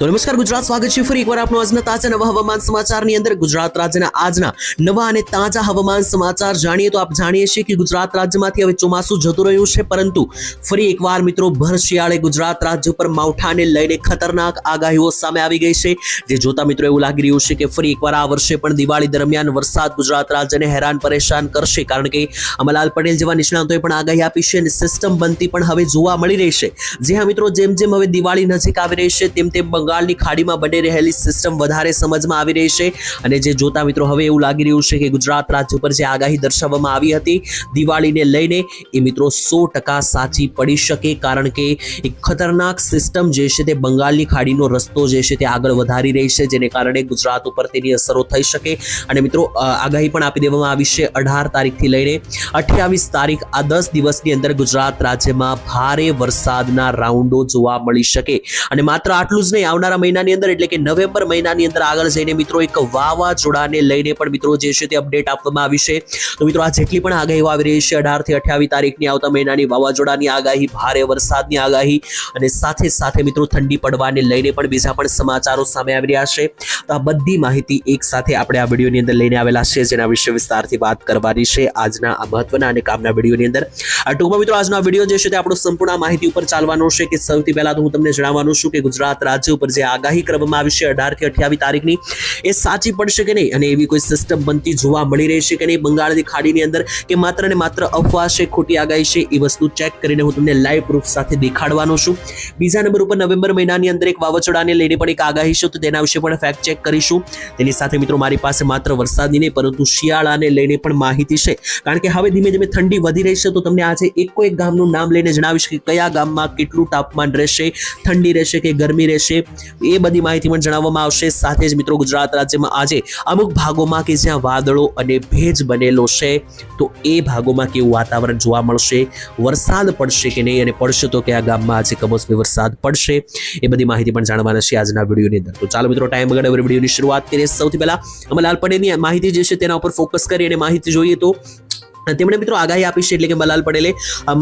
તો નમસ્કાર, ગુજરાત સ્વાગત છે ફરી એકવાર આપનું આજના તાજા નવા હવામાન સમાચારની અંદર. ગુજરાત રાજ્યના આજના નવા અને તાજા હવામાન સમાચાર જાણીએ તો આપ જાણીએ છીએ કે ગુજરાત રાજ્યમાંથી હવે ચોમાસું જતું રહ્યું છે, પરંતુ ફરી એકવાર મિત્રો ભર શિયાળે ગુજરાત રાજ્ય પર માવઠાને લઈને ખતરનાક આગાહીઓ સામે આવી ગઈ છે. જે જોતા મિત્રો એવું લાગી રહ્યું છે કે ફરી એકવાર આ વર્ષે પણ દિવાળી દરમિયાન વરસાદ ગુજરાત રાજ્યને હેરાન પરેશાન કરશે, કારણ કે અમલાલ પટેલ જેવા નિષ્ણાંતોએ પણ આગાહી આપી છે અને સિસ્ટમ બનતી પણ હવે જોવા મળી રહી છે. જે હા મિત્રો, જેમ જેમ હવે દિવાળી નજીક આવી રહી છે, તેમ તેમ બંગાળની ખાડીમાં બની રહેલી સિસ્ટમ વધારે સમજમાં આવી રહી છે. અને જે જોતા મિત્રો હવે એવું લાગી રહ્યું છે કે ગુજરાત રાજ્ય પર જે આગાહી દર્શાવવામાં આવી હતી, દિવાળીને લઈને એ મિત્રો સો સાચી પડી શકે કારણ કે એક ખતરનાક સિસ્ટમ જે છે તે બંગાળની ખાડીનો રસ્તો જે છે તે આગળ વધારી રહી છે, જેને કારણે ગુજરાત ઉપર તેની અસરો થઈ શકે. અને મિત્રો આગાહી પણ આપી દેવામાં આવી છે અઢાર તારીખથી લઈને અઠ્યાવીસ તારીખ આ દસ દિવસની અંદર ગુજરાત રાજ્યમાં ભારે વરસાદના રાઉન્ડો જોવા મળી શકે. અને માત્ર આટલું જ નહીં આવનારા મહિનાની અંદર, એટલે કે નવેમ્બર મહિનાની અંદર આગળ જઈને મિત્રો એક વાવાઝોડાને લઈને પણ મિત્રો જે છે તે અપડેટ આપવામાં આવી છે. તો મિત્રો આ જેટલી પણ આગાહીઓ આવી રહી છે, અઢારથી અઠ્યાવીસ તારીખની આવતા મહિનાની વાવાઝોડાની આગાહી, ભારે વરસાદની આગાહી અને સાથે સાથે મિત્રો ઠંડી પડવાને લઈને પણ બીજા પણ સમાચારો સામે આવી રહ્યા છે. તો આ બધી માહિતી એક સાથે આપણે આ વિડીયોની અંદર લઈને આવેલા છે, જેના વિશે વિસ્તારથી વાત કરવાની છે આજના આ મહત્વના અને કામના વિડીયોની અંદર. ટૂંકમાં મિત્રો આજનો વીડિયો જે છે તે આપણો સંપૂર્ણ માહિતી ઉપર ચાલવાનો છે, કે સૌથી પહેલા તો હું તમને જણાવવાનું છું કે ગુજરાત રાજ્ય ઉપર જે આગાહી કરવામાં આવી છે અઢારથી અઠ્યાવીસ તારીખની, એ સાચી પડશે કે નહીં? અને એવી કોઈ સિસ્ટમ બનતી જોવા મળી રહી છે કે નહીં? બંગાળની ખાડીની અંદર કે માત્ર ને માત્ર અફવા છે, ખોટી આગાહી છે, એ વસ્તુ ચેક કરીને હું તમને લાઈવ પ્રૂફ સાથે દેખાડવાનો છું. બીજા નંબર ઉપર નવેમ્બર મહિનાની અંદર એક વાવાઝોડાને લઈને પણ એક આગાહી છે, તો તેના વિશે પણ ફેક્ટ ચેક કરીશું. તેની સાથે મિત્રો મારી પાસે માત્ર વરસાદની નહીં, પરંતુ શિયાળાને લઈને પણ માહિતી છે. કારણ કે હવે ધીમે ધીમે ઠંડી વધી રહી છે, તો તમને આજે એકો એક ગામનું નામ લઈને જણાવીશ કે કયા ગામમાં કેટલું તાપમાન રહેશે, ઠંડી રહેશે કે ગરમી રહેશે? એ બધી માહિતી પણ જણાવવામાં આવશે. સાથે જ મિત્રો, ગુજરાત રાજ્યમાં આજે અમુક ભાગોમાં કે જ્યાં વાદળો અને ભેજ બનેલો છે, તો એ ભાગોમાં કેવું વાતાવરણ જોવા મળશે? વરસાદ પડશે કે નહીં? અને પડશે તો કયા ગામમાં? આજે કમોસમી વરસાદ પડશે. એ બધી માહિતી પણ જાણવાના છે આજના વિડીયોની અંદર. તો ચાલો મિત્રો, ટાઈમ વગર વિડીયોની શરૂઆત કરીએ. સૌથી પહેલા અમલાલ પટેલની માહિતી જે છે તેના ઉપર ફોકસ કરી અને માહિતી જોઈએ તો તેમણે મિત્રો આગાહી આપી છે એટલે કે મલાલ પડેલે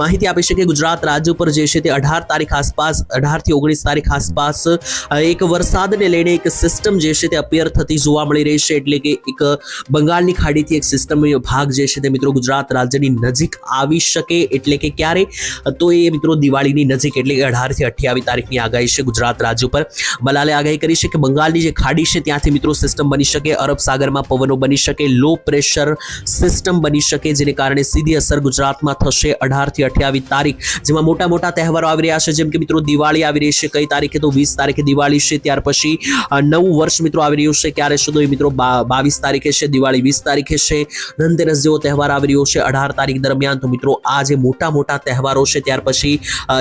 માહિતી આપી છે કે ગુજરાત રાજ્ય ઉપર જે છે તે અઢાર તારીખ આસપાસ અઢારથી ઓગણીસ તારીખ આસપાસ એક વરસાદને લઈને એક સિસ્ટમ જે છે તે અપિયર થતી જોવા મળી રહી છે એટલે કે એક બંગાળની ખાડીથી એક સિસ્ટમ ભાગ જે છે તે મિત્રો ગુજરાત રાજ્યની નજીક આવી શકે એટલે કે ક્યારે? તો એ મિત્રો દિવાળીની નજીક એટલે કે અઢારથી અઠ્યાવીસ તારીખની આગાહી છે ગુજરાત રાજ્ય ઉપર. મલાલે આગાહી કરી છે કે બંગાળની જે ખાડી છે ત્યાંથી મિત્રો સિસ્ટમ બની શકે, અરબ સાગરમાં પવનો બની શકે લો પ્રેશર સિસ્ટમ બની શકે જેને કારણે સીધી અસર ગુજરાતમાં થશે. અઢારથી અઠ્યાવીસ તારીખ, જેમાં મોટા મોટા તહેવારો આવી રહ્યા છે. જેમ કે મિત્રો દિવાળી આવી રહી છે, કઈ તારીખે તો વીસ તારીખે દિવાળી છે, ત્યાર પછી નવું વર્ષ મિત્રો આવી રહ્યું છે. ક્યારે છે તો એ મિત્રો બાવીસ તારીખે છે, દિવાળી વીસ તારીખે છે. ધનતેરસ જેવો તહેવાર આવી રહ્યો છે અઢાર તારીખ દરમિયાન. તો મિત્રો આ જે મોટા મોટા તહેવારો છે, ત્યાર પછી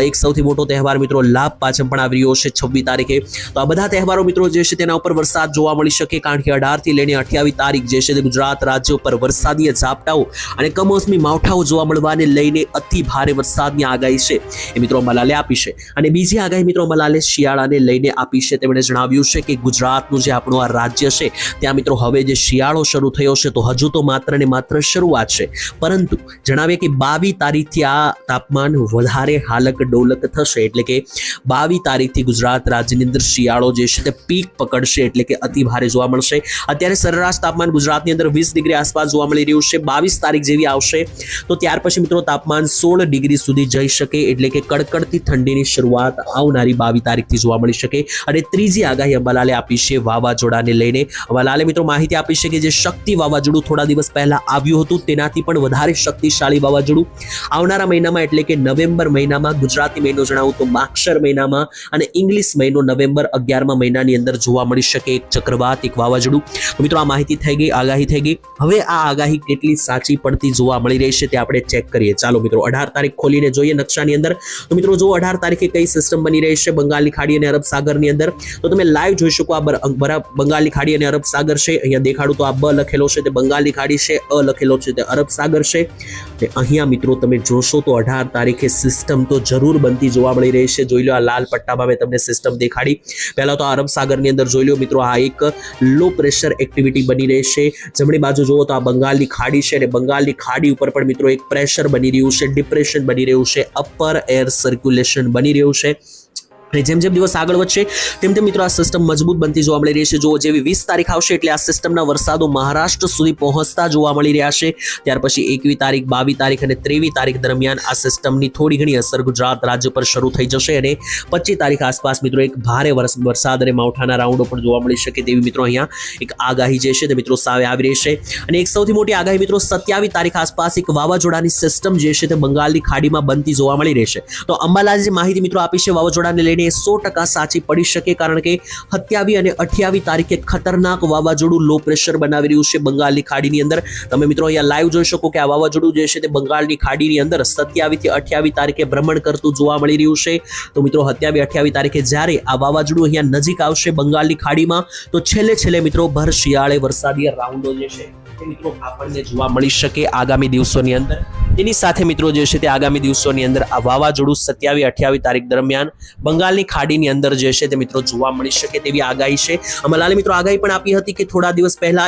એક સૌથી મોટો તહેવાર મિત્રો લાભ પાચમ પણ આવી રહ્યો છે છવ્વીસ તારીખે. તો આ બધા તહેવારો મિત્રો જે છે તેના ઉપર વરસાદ જોવા મળી શકે, કારણ કે અઢારથી લઈને અઠ્યાવીસ તારીખ જે છે તે ગુજરાત રાજ્ય ઉપર વરસાદી ઝાપટાઓ અને કમોસમી માવઠાઓ જોવા મળવાને લઈને અતિ ભારે વરસાદની આગાહી છે. એ મિત્રો મલાલે આપી છે. અને બીજી આગાહી મિત્રો મલાલે શિયાળાને લઈને આપી છે. તેમણે જણાવ્યું છે કે ગુજરાતનું જે આપણું આ રાજ્ય છે, ત્યાં મિત્રો હવે જે શિયાળો શરૂ થયો છે, તો હજુ તો માત્ર ને માત્ર શરૂઆત છે. પરંતુ જણાવીએ કે બાવી તારીખથી આ તાપમાન વધારે હાલક ડોલક થશે. એટલે કે બાવી તારીખથી ગુજરાત રાજ્યની અંદર શિયાળો જે છે તે પીક પકડશે. એટલે કે અતિ ભારે જોવા મળશે. અત્યારે સરેરાશ તાપમાન ગુજરાતની અંદર વીસ ડિગ્રી આસપાસ જોવા મળી રહ્યું છે. બાવીસ તારીખ જેવી આવશે. તો ત્યાર પછી મિત્રો તાપમાન સોળ ડિગ્રી સુધી જઈ શકે એટલે કે કડકડતી ઠંડીની શરૂઆત આવનારી બાવીસ તારીખથી જોવા મળી શકે. અને ત્રીજી આગાહી અંબાલાલે આપી છે વાવાઝોડાને લઈને. અંબાલાલે મિત્રો માહિતી આપી છે કે જે શક્તિ વાવાઝોડું થોડા દિવસ પહેલા આવ્યું હતું તેનાથી પણ વધારે શક્તિશાળી વાવાઝોડું આવનારા મહિનામાં એટલે કે નવેમ્બર મહિનામાં, ગુજરાતી મહિનો જણાવું તો માક્ષર મહિનામાં અને ઇંગ્લિશ મહિનો નવેમ્બર અગિયારમા મહિનાની અંદર જોવા મળી શકે એક ચક્રવાત, એક વાવાઝોડું. મિત્રો આ માહિતી થઈ ગઈ, આગાહી થઈ ગઈ. હવે આ આગાહી કેટલી સાચી પડતી જોવા મળી રહી છે, તે આપણે ચેક કરીએ. ચાલો મિત્રો, અઢાર તારીખ ખોલીને જોઈએ નકશાની અંદર. તો મિત્રો, જો અઢાર તારીખે કઈ સિસ્ટમ બની રહી છે, બંગાળની ખાડી અને અરબ સાગરની અંદર, તો તમે લાઈવ જોઈ શકો આ બંગાળની ખાડી અને અરબ સાગર છે. અહીંયા દેખાડું તો આ બ લખેલો છે, તે બંગાળની ખાડી છે, અ લખેલો છે, તે અરબ સાગર છે. અને અહીંયા મિત્રો, તમે જોશો તો અઢાર તારીખે સિસ્ટમ તો જરૂર બનતી જોવા મળી રહી છે. જોઈ લો આ લાલ પટ્ટામાં મેં તમને સિસ્ટમ દેખાડી. પહેલા તો આ અરબ સાગરની અંદર જોઈ લો મિત્રો, આ એક લો પ્રેશર એક્ટિવિટી બની રહી છે. જમણી બાજુ જુઓ તો આ બંગાળની ખાડી છે અને બંગાળની ખાડી ઉપર પણ મિત્રો એક પ્રેશર બની રહ્યું છે ડિપ્રેશન બની રહ્યું છે અપર એર સર્ક્યુલેશન બની રહ્યું છે. જેમ જેમ દિવસ આગળ વધશે, તેમ તેમ મિત્રો આ સિસ્ટમ મજબૂત બનતી જોવા મળી રહી છે. જો જેવી વીસ તારીખ આવશે એટલે આ સિસ્ટમના વરસાદો મહારાષ્ટ્ર સુધી પહોંચતા જોવા મળી રહ્યા છે. ત્યાર પછી એકવી તારીખ બાવી તારીખ અને ત્રેવી તારીખ દરમિયાન આ સિસ્ટમની થોડી ઘણી અસર ગુજરાત રાજ્ય પર શરૂ થઈ જશે અને પચીસ તારીખ આસપાસ મિત્રો એક ભારે વરસ- વરસાદ અને માવઠાના રાઉન્ડો પણ જોવા મળી શકે તેવી મિત્રો અહીંયા એક આગાહી જે છે તે મિત્રો સામે આવી રહી છે. અને એક સૌથી મોટી આગાહી મિત્રો સત્યાવીસ તારીખ આસપાસ એક વાવાઝોડાની સિસ્ટમ જે છે તે બંગાળની ખાડીમાં બનતી જોવા મળી રહેશે તો અંબાલાલજી માહિતી મિત્રો આપી છે વાવાઝોડાને લઈને એ સો ટકા સાચી પડી શકે કારણ કે સત્યાવી અને અઠ્યાવી તારીખે ખતરનાક વાવાઝોડું લો પ્રેશર બનાવી રહ્યું છે બંગાળની ખાડીની અંદર. તમે મિત્રો અહીંયા લાઈવ જોઈ શકો કે આ વાવાઝોડું જે છે તે બંગાળની ખાડીની અંદર સત્યાવીથી અઠ્યાવી તારીખે ભ્રમણ કરતું જોવા મળી રહ્યું છે. તો મિત્રો સત્યાવી અઠ્યાવી તારીખે જ્યારે આ વાવાઝોડું અહીંયા નજીક આવશે બંગાળની ખાડીમાં, તો છેલ્લે છેલ્લે મિત્રો ભર શિયાળે વરસાદી રાઉન્ડો જે છે તે મિત્રો આપણને જોવા મળી શકે આગામી દિવસોની અંદર. તેની સાથે મિત્રો જે છે તે આગામી દિવસોની અંદર આ વાવાઝોડું સત્યાવી અઠ્યાવી તારીખ દરમિયાન બંગાળની ખાડીની અંદર જે છે તે મિત્રો જોવા મળી શકે તેવી આગાહી છે. અમલાલે મિત્રો આગાહી પણ આપી હતી કે થોડા દિવસ પહેલા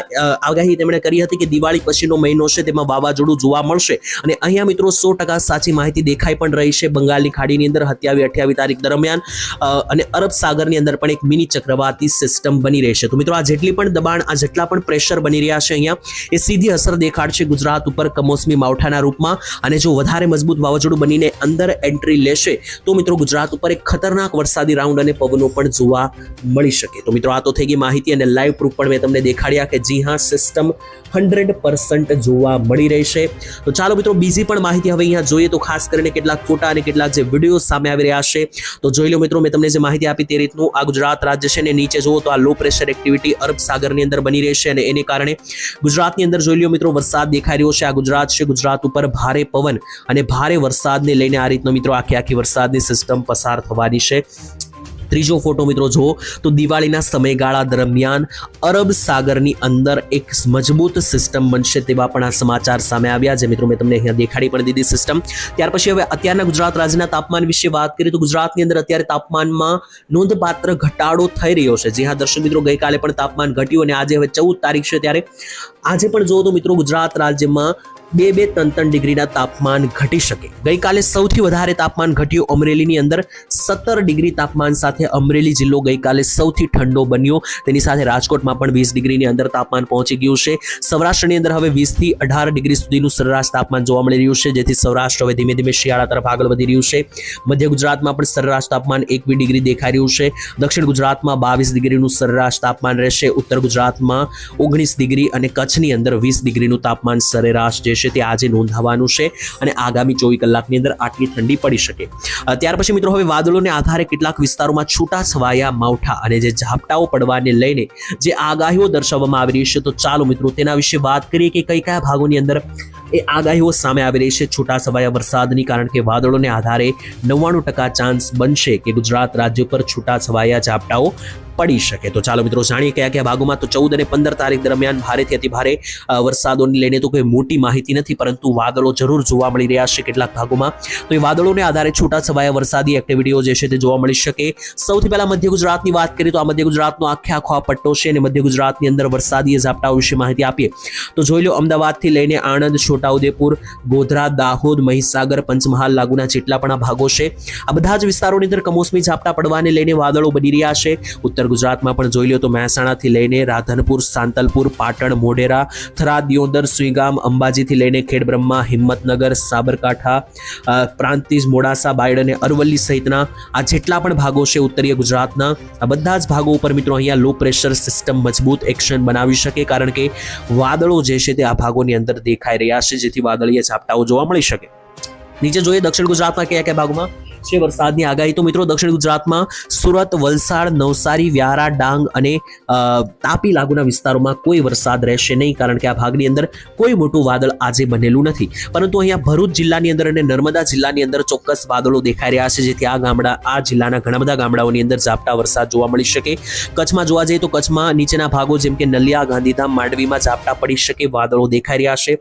આગાહી તેમણે કરી હતી કે દિવાળી પછીનો મહિનો છે તેમાં વાવાઝોડું જોવા મળશે અને અહીંયા મિત્રો સો ટકા સાચી માહિતી દેખાઈ પણ રહી છે બંગાળની ખાડીની અંદર સત્યાવી અઠ્યાવી તારીખ દરમિયાન અને અરબ સાગરની અંદર પણ એક મિની ચક્રવાતી સિસ્ટમ બની રહેશે તો મિત્રો આ જેટલી પણ દબાણ, આ જેટલા પણ પ્રેશર બની રહ્યા છે અહીંયા, એ સીધી અસર દેખાડશે ગુજરાત ઉપર કમોસમી માવઠાના રૂપમાં. અને જો વધારે મજબૂત વાવાઝોડું બનીને અંદર એન્ટ્રી લેશે, તો મિત્રો ગુજરાત ઉપર એક ખતરનાક વરસાદી રાઉન્ડ અને પવનો પણ જોવા મળી શકે. તો મિત્રો આ તો થઈ ગઈ માહિતી અને લાઈવ પ્રૂફ પણ મેં તમને દેખાડ્યા કે જી હા સિસ્ટમ હંડ્રેડ પર્સન્ટ જોવા મળી રહેશે. તો ચાલો મિત્રો બીજી પણ માહિતી હવે અહીંયા જોઈએ, તો ખાસ કરીને કેટલાક ફોટા અને કેટલાક જે વીડિયો સામે આવી રહ્યા છે, તો જોઈ લો મિત્રો મેં તમને જે માહિતી આપી તે રીતનું આ ગુજરાત રાજ્ય છે ને નીચે જુઓ તો આ લો પ્રેશર એક્ટિવિટી અરબ સાગરની અંદર બની રહેશે અને એને કારણે ગુજરાતની અંદર જોઈ લો મિત્રો વરસાદ દેખાઈ રહ્યો છે, આ ગુજરાત છે, ગુજરાત ઉપર ભારે પવન અને ભારે વરસાદને લઈને આ રીતનો મિત્રો આખી આખી વરસાદની સિસ્ટમ પસાર થવાની છે. ત્રીજો ફોટો મિત્રો જુઓ તો દિવાળીના સમયગાળા દરમિયાન અરબ સાગરની અંદર એક મજબૂત સિસ્ટમ બનશે તેવા પણ આ સમાચાર સામે આવ્યા જે મિત્રો, મેં તમને અહીંયા દેખાડી પણ દીધી સિસ્ટમ ત્યાર પછી હવે અત્યારના ગુજરાત રાજ્યના તાપમાન વિશે વાત કરીએ તો ગુજરાતની અંદર અત્યારે તાપમાનમાં નોંધપાત્ર ઘટાડો થઈ રહ્યો છે. જી હા, દર્શક મિત્રો, ગઈકાલે પણ તાપમાન ઘટ્યું અને આજે હવે ચૌદ તારીખ છે ત્યારે. આજે પણ જુઓ તો મિત્રો, ગુજરાત રાજ્યમાં બે બે ત્રણ ત્રણ ડિગ્રીના તાપમાન ઘટી શકે. ગઈકાલે સૌથી વધારે તાપમાન ઘટ્યું અમરેલીની અંદર. સત્તર ડિગ્રી તાપમાન સાથે અમરેલી જિલ્લો ગઈકાલે સૌથી ઠંડો બન્યો. તેની સાથે રાજકોટમાં પણ વીસ ડિગ્રીની અંદર તાપમાન પહોંચી ગયું છે. સૌરાષ્ટ્રની અંદર હવે વીસથી અઢાર ડિગ્રી સુધીનું સરેરાશ તાપમાન જોવા મળી રહ્યું છે, જેથી સૌરાષ્ટ્ર હવે ધીમે ધીમે શિયાળા તરફ આગળ વધી રહ્યું છે. મધ્ય ગુજરાતમાં પણ સરેરાશ તાપમાન એકવી ડિગ્રી દેખાઈ રહ્યું છે. દક્ષિણ ગુજરાતમાં બાવીસ ડિગ્રીનું સરેરાશ તાપમાન રહેશે. ઉત્તર ગુજરાતમાં ઓગણીસ ડિગ્રી અને કચ્છની અંદર વીસ ડિગ્રીનું તાપમાન સરેરાશ જે છે તે આજે નોંધાવાનું છે અને આગામી ચોવીસ કલાકની અંદર આટલી ઠંડી પડી શકે. ત્યાર પછી મિત્રો હવે વાદળોને આધારે કેટલાક વિસ્તારોમાં છૂટા છવાયા માવઠા અને જે ઝાપટાઓ પડવાને લઈને જે આગાહીઓ દર્શાવવામાં આવી રહી છે, તો ચાલો મિત્રો તેના વિશે વાત કરીએ કે કઈ કયા ભાગોની અંદર એ આગાહીઓ સામે આવી રહી છે છૂટા છવાયા વરસાદની, કારણ કે વાદળોને આધારે નવ્વાણું ટકા ચાન્સ બનશે કે ગુજરાત રાજ્ય પર છૂટા છવાયા ઝાપટાઓ પડી શકે. તો ચાલો મિત્રો જાણીએ કયા કયા ભાગોમાં તો ચૌદ અને પંદર તારીખ દરમિયાન ભારેથી અતિ ભારે વરસાદોને લઈને તો કોઈ મોટી માહિતી નથી, પરંતુ વાદળો જરૂર જોવા મળી રહ્યા છે કેટલાક ભાગોમાં. તો એ વાદળોને આધારે છૂટા છવાયા વરસાદી એક્ટિવિટીઓ જે છે તે જોવા મળી શકે. સૌથી પહેલા મધ્ય ગુજરાતની વાત કરીએ તો આ મધ્ય ગુજરાતનો આખે આખો આ પટ્ટો છે અને મધ્ય ગુજરાતની અંદર વરસાદી ઝાપટાઓ વિશે માહિતી આપીએ. તો જોઈ લો, અમદાવાદથી લઈને આણંદ, છોટાઉદેપુર, ગોધરા, દાહોદ, મહીસાગર, પંચમહાલ, લાગુના જેટલા પણ આ ભાગો છે. આ બધા જ વિસ્તારોની અંદર કમોસમી ઝાપટા પડવાને લઈને વાદળો બની રહ્યા છે. ઉત્તર ગુજરાતમાં પણ જોઈ લો તો મહેસાણાથી લઈને રાધનપુર, સાંતલપુર, પાટણ, મોઢેરા થરાદ દિયોદર સુઈગામ અંબાજીથી લઈને ખેડબ્રહ્મા, હિંમતનગર, સાબરકાંઠા પ્રાંતિજ, મોડાસા, બાયડ અને અરવલ્લી સહિતના આ જેટલા પણ ભાગો છે ઉત્તરીય ગુજરાતના, આ બધા જ ભાગો ઉપર મિત્રો અહીંયા લો પ્રેશર સિસ્ટમ મજબૂત એક્શન બનાવી શકે કારણ કે વાદળો જે છે તે આ ભાગોની અંદર દેખાઈ રહ્યા છે, જેથી વાદળીય ઝાપટાઓ જોવા મળી શકે. નીચે જોઈએ દક્ષિણ ગુજરાતમાં કયા કયા ભાગમાં? છે વરસાદની આગાહી. તો મિત્રો, દક્ષિણ ગુજરાતમાં સુરત, વલસાડ, નવસારી, વ્યારા, ડાંગ અને તાપી લાગુના વિસ્તારોમાં કોઈ વરસાદ રહેશે નહીં, કારણ કે આ ભાગની અંદર કોઈ મોટું વાદળ આજે બનેલું નથી. પરંતુ અહીંયા ભરૂચ જિલ્લાની અંદર અને નર્મદા જિલ્લાની અંદર ચોક્કસ વાદળો દેખાઈ રહ્યા છે, જેથી આ ગામડા, આ જિલ્લાના ઘણા બધા ગામડાઓની અંદર ઝાપટા વરસાદ જોવા મળી શકે. કચ્છમાં જોવા જઈએ તો કચ્છમાં નીચેના ભાગો જેમ કે નલિયા, ગાંધીધામ, માંડવીમાં ઝાપટા પડી શકે વાદળો દેખાઈ રહ્યા છે.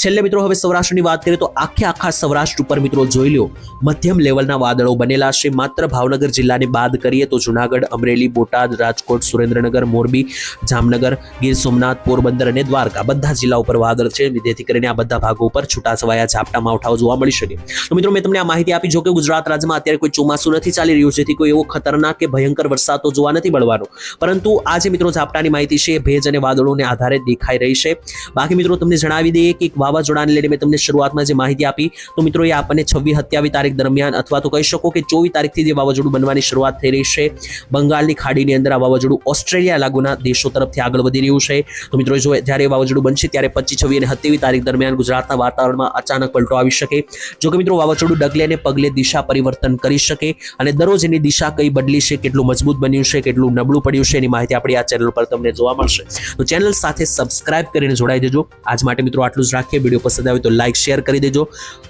છેલ્લે મિત્રો, હવે સૌરાષ્ટ્રની વાત કરીએ તો આખે આખા સૌરાષ્ટ્ર ઉપર મિત્રો, જોઈ લો મધ્યમ લેવલના પ્રકારના વાદળો બનેલા છે. માત્ર ભાવનગર જિલ્લાને બાદ કરીએ તો જુનાગઢ, અમરેલી, બોટાદ, રાજકોટ, સુરેન્દ્રનગર, મોરબી, જામનગર, ગીર સોમનાથ, પોરબંદર અને દ્વારકા બધા જિલ્લા ઉપર વાદળ છે. જેથી કરીને આ બધા ભાગો ઉપર છૂટાછવાયા ઝાપટા માવઠાઓ જોવા મળી શકે. તો મિત્રો, મેં તમને આ માહિતી આપી. જો કે ગુજરાત રાજ્યમાં અત્યારે કોઈ ચોમાસું નથી ચાલી રહ્યું, જેથી કોઈ એવો ખતરનાક કે ભયંકર વરસાદ તો જોવા નથી મળવાનો. પરંતુ આ જે મિત્રો ઝાપટાની માહિતી છે. એ ભેજ અને વાદળોને આધારે દેખાઈ રહી છે. બાકી મિત્રો, તમને જણાવી દઈએ કે એક વાવાઝોડાને લઈને મેં તમને શરૂઆતમાં જે માહિતી આપી. તો મિત્રો, એ આપણને છવ્વીસ સત્યાવીસ તારીખ દરમિયાન અથવા તો કહી શકો કે ચોવીસ તારીખથી જે વાવાઝોડું બનવાની શરૂઆત થઈ રહી છે. બંગાળની ખાડીની અંદર આ વાવાઝોડું ઓસ્ટ્રેલિયા લાગુના દેશો તરફથી આગળ વધી રહ્યું છે. તો મિત્રો, જો જ્યારે વાવાઝોડું બનશે ત્યારે પચીસ, છવ્વીસ અને સત્યાવીસ તારીખ દરમિયાન ગુજરાતના વાતાવરણમાં અચાનક પલટો આવી શકે. જો કે મિત્રો, વાવાઝોડું ડગલે ને પગલે દિશા પરિવર્તન કરી શકે અને દરરોજ એની દિશા કઈ બદલી છે, કેટલું મજબૂત બન્યું છે, કેટલું નબળું પડ્યું છે, એની માહિતી આપણી આ ચેનલ પર તમને જોવા મળશે. તો ચેનલ સાથે સબસ્ક્રાઇબ કરીને જોડાઈ દેજો. આજ માટે મિત્રો, આટલું જ રાખીએ. વીડિયો પસંદ આવે તો લાઇક શેર કરી દેજો.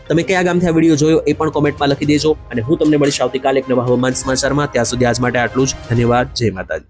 તમે કયા ગામથી આ વીડિયો જોયો એ પણ કોમેન્ટમાં લખી દેજો. અને હું તમને મળીશ આવતીકાલે એક નવા હવામાન સમાચારમાં. ત્યાં સુધી આજ માટે આટલું જ. ધન્યવાદ. જય માતાજી.